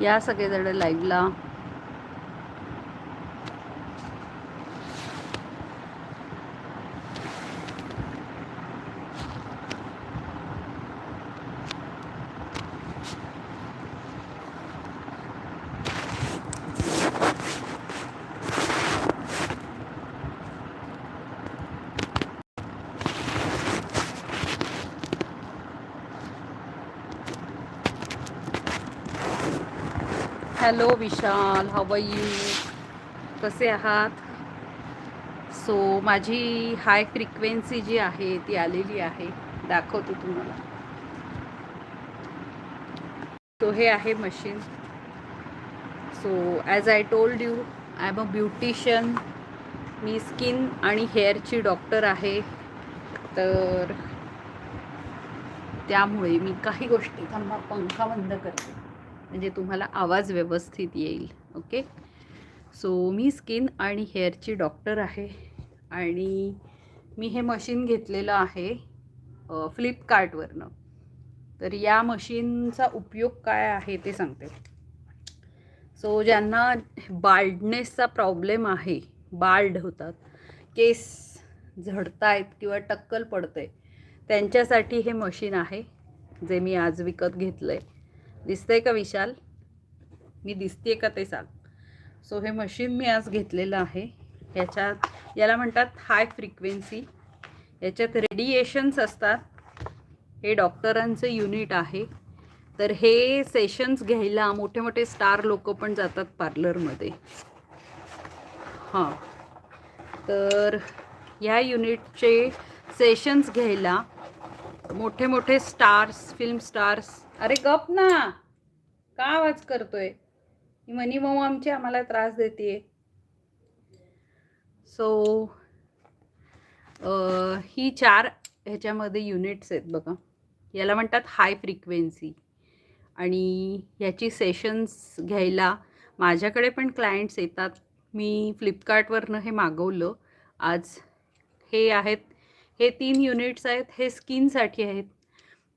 या सगळेजण लाईव्हला हॅलो विशाल हव यू कसे आहात? सो माझी हाय फ्रिक्वेन्सी जी आहे ती आलेली आहे. दाखवते तुम्हाला. सो हे आहे machine so as I told you I am a beautician me skin आणि हेअरची डॉक्टर आहे. तर त्यामुळे मी काही गोष्टी थांबा पंखा बंद करते. म्हणजे तुम्हाला आवाज व्यवस्थित येईल ओके? सो मी स्किन आणि हेअरची डॉक्टर आहे आणि मी हे मशीन घेतलेलं आहे फ्लिपकार्टवरनं. तर या मशीनचा उपयोग काय आहे ते सांगते. सो ज्यांना बाल्डनेसचा प्रॉब्लेम आहे बाल्ड होतात केस झडतायत किंवा टक्कल पडते त्यांच्यासाठी हे मशीन आहे जे मी आज विकत घेतलं आहे दिसतंय का विशाल? मी दिसते का ते सांग. सो हे मशीन मी आज घेतलेलं आहे. याच्यात याला म्हणतात हाय फ्रिक्वेन्सी याच्यात रेडिएशन्स असतात. हे डॉक्टरांचं युनिट आहे. तर हे सेशन्स घ्यायला मोठे मोठे स्टार लोक पण जातात पार्लरमध्ये हां. तर ह्या युनिटचे सेशन्स घ्यायला मोठे मोठे स्टार्स फिल्म स्टार्स अरे गप ना. का आवाज करतोय? ही मनी मऊ आमची आम्हाला त्रास देते सो ही चार ह्याच्यामध्ये युनिट्स आहेत बघा. याला म्हणतात हाय फ्रिक्वेन्सी आणि ह्याची सेशन्स घ्यायला माझ्याकडे पण क्लायंट्स येतात. मी फ्लिपकार्टवरनं हे मागवलं. आज हे आहेत हे तीन युनिट्स आहेत हे स्किनसाठी आहेत.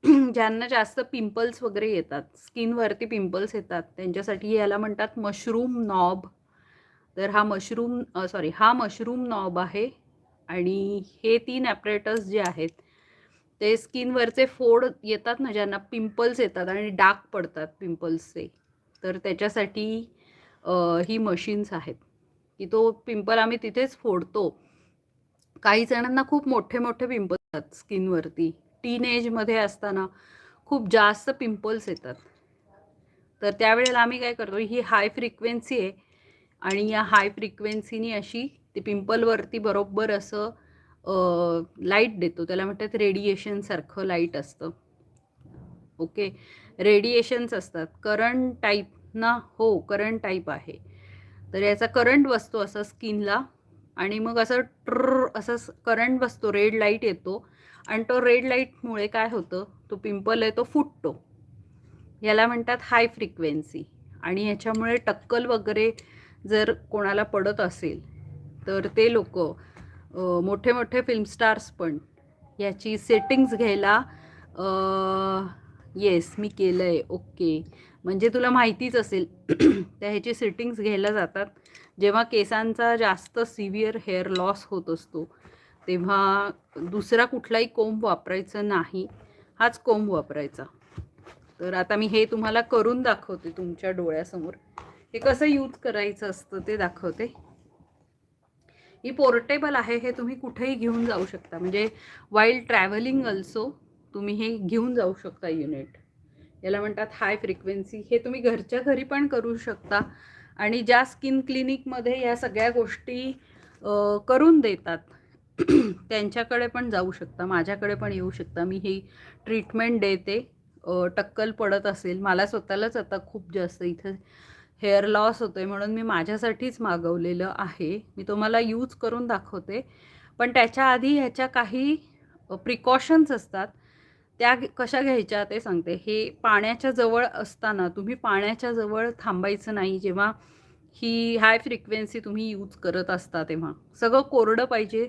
ज्यांना जास्त पिंपल्स वगैरे येतात स्किनवरती पिंपल्स येतात त्यांच्यासाठी याला म्हणतात मशरूम नॉब. तर हा मशरूम सॉरी हा मशरूम नॉब आहे आणि हे तीन ॲपरेटर्स जे आहेत ते स्किनवरचे फोड येतात ना ज्यांना पिंपल्स येतात आणि डाग पडतात पिंपल्सचे तर त्याच्यासाठी ही मशीन्स आहेत की तो पिंपल आम्ही तिथेच फोडतो. काही जणांना खूप मोठे मोठे पिंपल्स येतात स्किनवरती. टीन एजमध्ये असताना खूप जास्त पिंपल्स येतात. तर त्यावेळेला आम्ही काय करतो ही हाय फ्रिक्वेन्सी आहे आणि या हाय फ्रिक्वेन्सीनी अशी ते पिंपलवरती बरोबर असं लाइट देतो. त्याला म्हणतात रेडिएशनसारखं लाइट असतं. ओके रेडिएशन्स असतात. करंट टाईप ना? हो करंट टाईप आहे. तर याचा करंट बसतो असं स्किनला आणि मग असं ट्र असं करंट बसतो रेड लाइट येतो. आणि तो रेड लाईटमुळे काय होतं? तो पिंपल आहे तो फुटतो. याला म्हणतात हाय फ्रिक्वेन्सी आणि ह्याच्यामुळे टक्कल वगैरे जर कोणाला पडत असेल तर ते लोक मोठे मोठे फिल्म स्टार्स पण याची सेटिंग्स घ्यायला येस मी केलं आहे ओके म्हणजे तुला माहितीच असेल त्या ह्याची सेटिंग्स घ्यायला जातात. जेव्हा केसांचा जास्त सिव्हिअर हेअर लॉस होत असतो तेव्हा दुसरा कुठलाही कोंब वापरायचा नाही. हाच कोंब वापरायचा. तर आता मी हे तुम्हाला करून दाखवते तुमच्या डोळ्यासमोर. हे कसं यूज करायचं असतं ते दाखवते. ही पोर्टेबल आहे हे तुम्ही कुठेही घेऊन जाऊ शकता. म्हणजे वाईल ट्रॅव्हलिंग अल्सो तुम्ही हे घेऊन जाऊ शकता युनिट याला म्हणतात हाय फ्रिक्वेन्सी हे तुम्ही घरच्या घरी पण करू शकता. आणि ज्या स्किन क्लिनिकमध्ये या सगळ्या गोष्टी करून देतात. त्यांच्याकडे पण जाऊ शकता माझ्याकडे पण येऊ शकता. मी ही ट्रीटमेंट देते. टक्कल पडत असेल. मला स्वतःलाच आता खूप जास्त इथं हेअर लॉस होतो आहे म्हणून मी माझ्यासाठीच मागवलेलं आहे. मी तुम्हाला यूज करून दाखवते. पण त्याच्या आधी ह्याच्या काही प्रिकॉशन्स असतात. त्या कशा घ्यायच्या ते सांगते. हे पाण्याच्या जवळ असताना तुम्ही पाण्याच्या जवळ थांबायचं नाही जेव्हा ही हाय फ्रिक्वेन्सी तुम्ही यूज करत असता तेव्हा. सगळं कोरडं पाहिजे.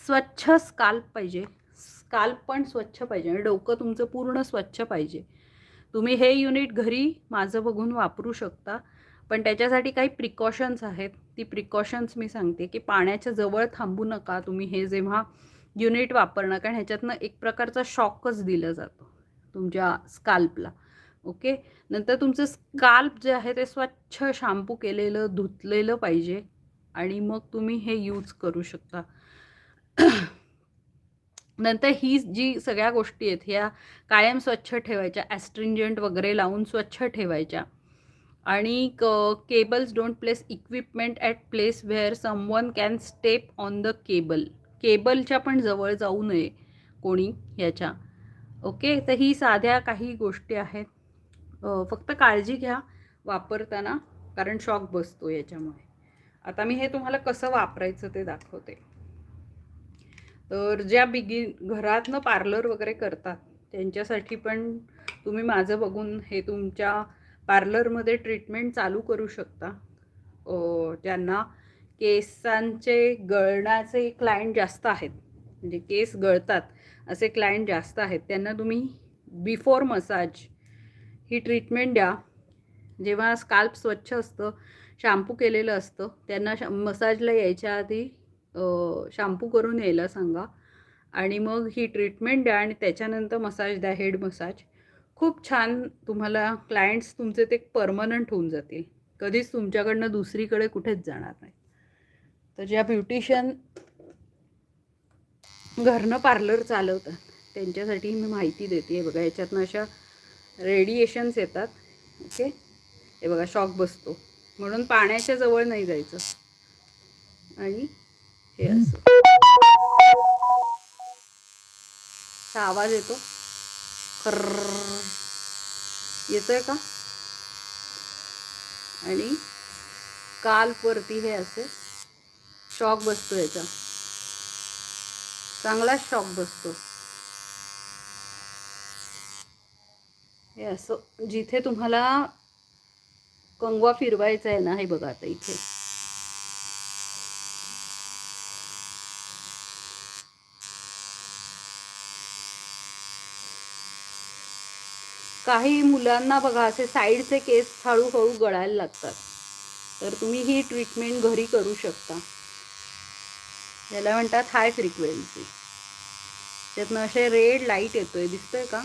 स्वच्छ स्काल्प पाहिजे. स्काल्प पण स्वच्छ पाहिजे आणि डोकं तुमचं पूर्ण स्वच्छ पाहिजे. तुम्ही हे युनिट घरी माझं बघून वापरू शकता. पण त्याच्यासाठी काही प्रिकॉशन्स आहेत. ती प्रिकॉशन्स मी सांगते की पाण्याच्या जवळ थांबू नका. तुम्ही हे जेव्हा युनिट वापरणं कारण ह्याच्यातनं एक प्रकारचा शॉकच दिला जातो तुमच्या स्काल्पला ओके? नंतर तुमचं स्काल्प जे आहे ते स्वच्छ शॅम्पू केलेलं धुतलेलं पाहिजे. आणि मग तुम्ही हे यूज करू शकता. नंतर ही जी सगळ्या गोष्टी आहेत ह्या कायम स्वच्छ ठेवायच्या ॲस्ट्रिंजंट वगैरे लावून स्वच्छ ठेवायच्या. आणि क cables don't place equipment at place where someone can step on the cable केबलच्या पण जवळ जाऊ नये कोणी ह्याच्या. ओके? तर ही साध्या काही गोष्टी आहेत. फक्त काळजी घ्या वापरताना कारण शॉक बसतो याच्यामुळे. आता मी हे तुम्हाला कसं वापरायचं ते दाखवते. तर ज्या बिगिन घरातनं पार्लर वगैरे करतात त्यांच्यासाठी पण तुम्ही माझं बघून हे तुमच्या पार्लरमध्ये ट्रीटमेंट चालू करू शकता. त्यांना ज्यांना केसांचे गळण्याचे क्लायंट जास्त आहेत. म्हणजे केस गळतात असे क्लायंट जास्त आहेत. त्यांना तुम्ही बिफोर मसाज ही ट्रीटमेंट द्या. जेव्हा स्काल्प स्वच्छ असतं शॅम्पू केलेलं असतं त्यांना श मसाजला यायच्या आधी शॅम्पू करून यायला सांगा. आणि मग ही ट्रीटमेंट द्या आणि त्याच्यानंतर मसाज द्या हेड मसाज खूप छान तुम्हाला क्लायंट्स तुमचे ते परमनंट होऊन जातील. कधीच तुमच्याकडनं दुसरीकडे कुठेच जाणार नाही. तर ज्या ब्युटिशियन घरनं पार्लर चालवतात त्यांच्यासाठी मी माहिती देते. बघा याच्यातनं अशा रेडिएशन्स येतात. ओके हे बघा शॉक बसतो. म्हणून पाण्याच्या जवळ नाही जायचं. आणि हे असं आवाज येतो. खर्र येतोय का आणि काल्पवरती हे असे शॉक बसतो याचा चांगला शॉक बसतो हे असं जिथे तुम्हाला कंगवा फिरवायचा आहे ना हे बघा आता इथे काही मुलांना बघा असे साईडचे केस हळूहळू गळायला लागतात. तर तुम्ही ही ट्रीटमेंट घरी करू शकता. याला म्हणतात हाय फ्रिक्वेन्सी. त्यातनं असे रेड लाइट येतोय दिसतोय का?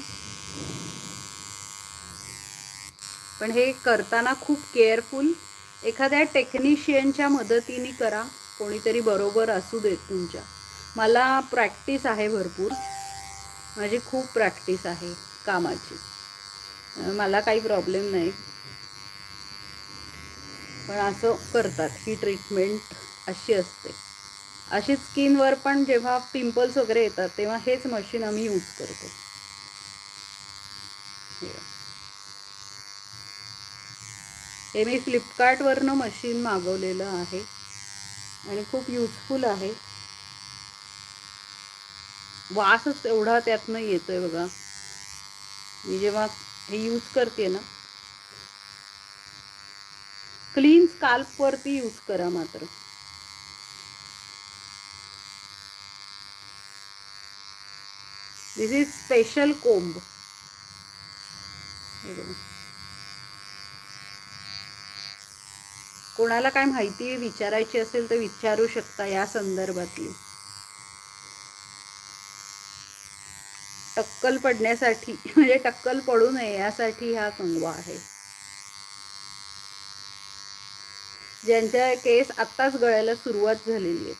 पण हे करताना खूप केअरफुल. एखाद्या टेक्निशियनच्या मदतीने करा. कोणीतरी बरोबर असू देत तुमच्या. मला प्रॅक्टिस आहे भरपूर. माझी खूप प्रॅक्टिस आहे कामाची. मला काही प्रॉब्लेम नाही. पण असं करतात ही ट्रीटमेंट अशी असते. अशी स्किनवर पण जेव्हा पिंपल्स वगैरे येतात तेव्हा हेच मशीन आम्ही यूज करतो. हे. मी फ्लिपकार्टवरनं मशीन मागवलेलं आहे आणि खूप युजफुल आहे. वासच एवढा त्यातनं येतोय बघा. मी जेव्हा हे यूज करते ना. क्लीन स्काल्पवरती यूज करा मात्र. दिस इज स्पेशल कोंब कोणाला काय माहिती विचारायची असेल तर विचारू शकता या संदर्भातली. टक्कल पडण्यासाठी म्हणजे टक्कल पडू नये यासाठी हा कंगवा आहे. ज्यांच्या केस आत्ताच गळायला सुरुवात झालेली आहे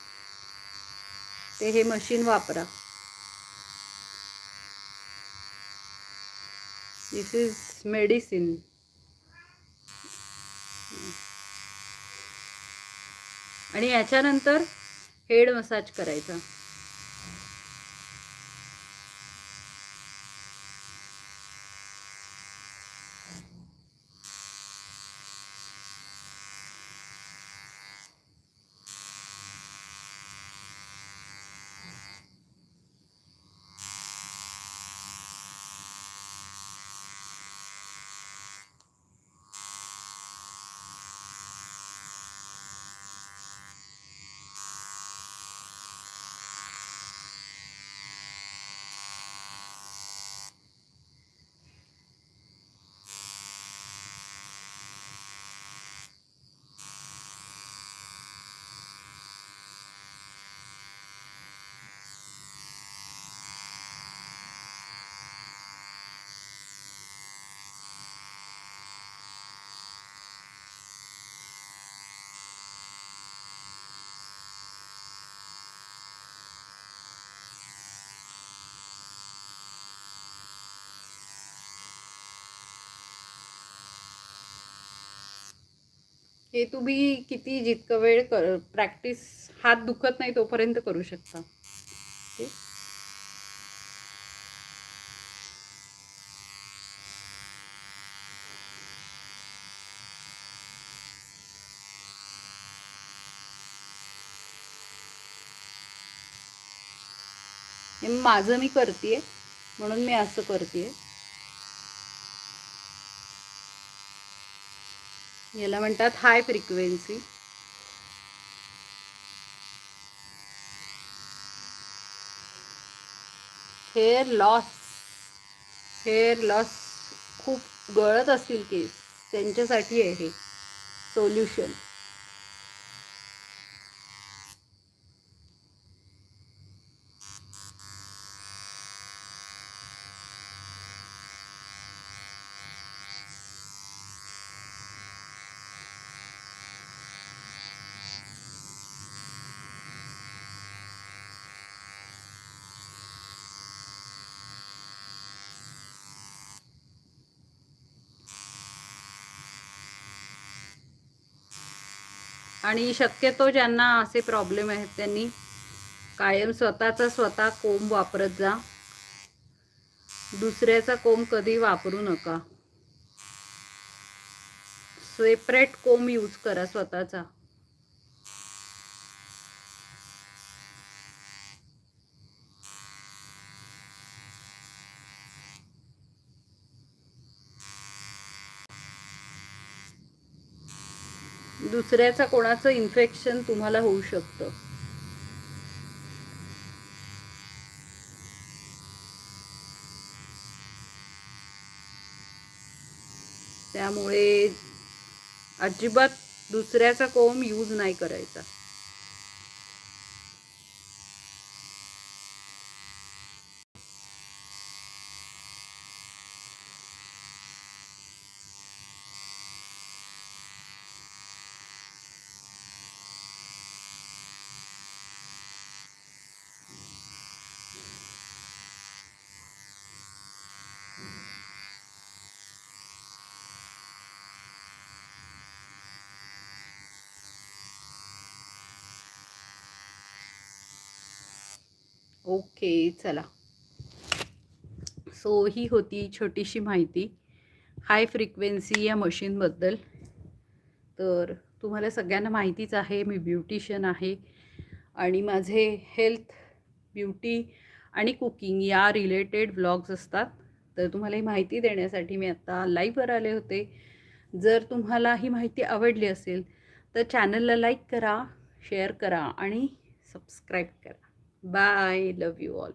ते हे मशीन वापरा. दिस इज मेडिसिन आणि याच्यानंतर हेड मसाज करायचा. हे तुम्ही किती जितकं वेळ कर प्रॅक्टिस हात दुखत नाही तोपर्यंत करू शकता. माझं मी करते म्हणून मी असं करते याला म्हणतात high frequency hair loss hair loss खूप गळत असतील केस. त्यांच्यासाठी आहे हे सोल्युशन आणि शक्यतो ज्यांना असे प्रॉब्लेम आहेत त्यांनी कायम स्वतःचा स्वतः कोंब वापरत जा. दुसऱ्याचा कोंब कधी वापरू नका. सेपरेट कोंब यूज करा स्वतःचा. दुसऱ्याचा कोणाचं इन्फेक्शन तुम्हाला होऊ शकतं. त्यामुळे अजिबात दुसऱ्याचा कोंब यूज नाही करायचा. ओके चला. सो ही होती छोटीशी माहिती. हाय फ्रिक्वेन्सी या मशीनबद्दल तर तुम्हाला सगळ्यांना माहितीच आहे मी ब्युटिशियन आहे. आणि माझे हेल्थ ब्युटी आणि कुकिंग या रिलेटेड ब्लॉग्स असतात. तर तुम्हाला ही माहिती देण्यासाठी मी आत्ता लाईव्हवर आले होते. जर तुम्हाला ही माहिती आवडली असेल तर चॅनलला लाईक करा शेअर करा आणि सबस्क्राईब करा. Bye. Love you all.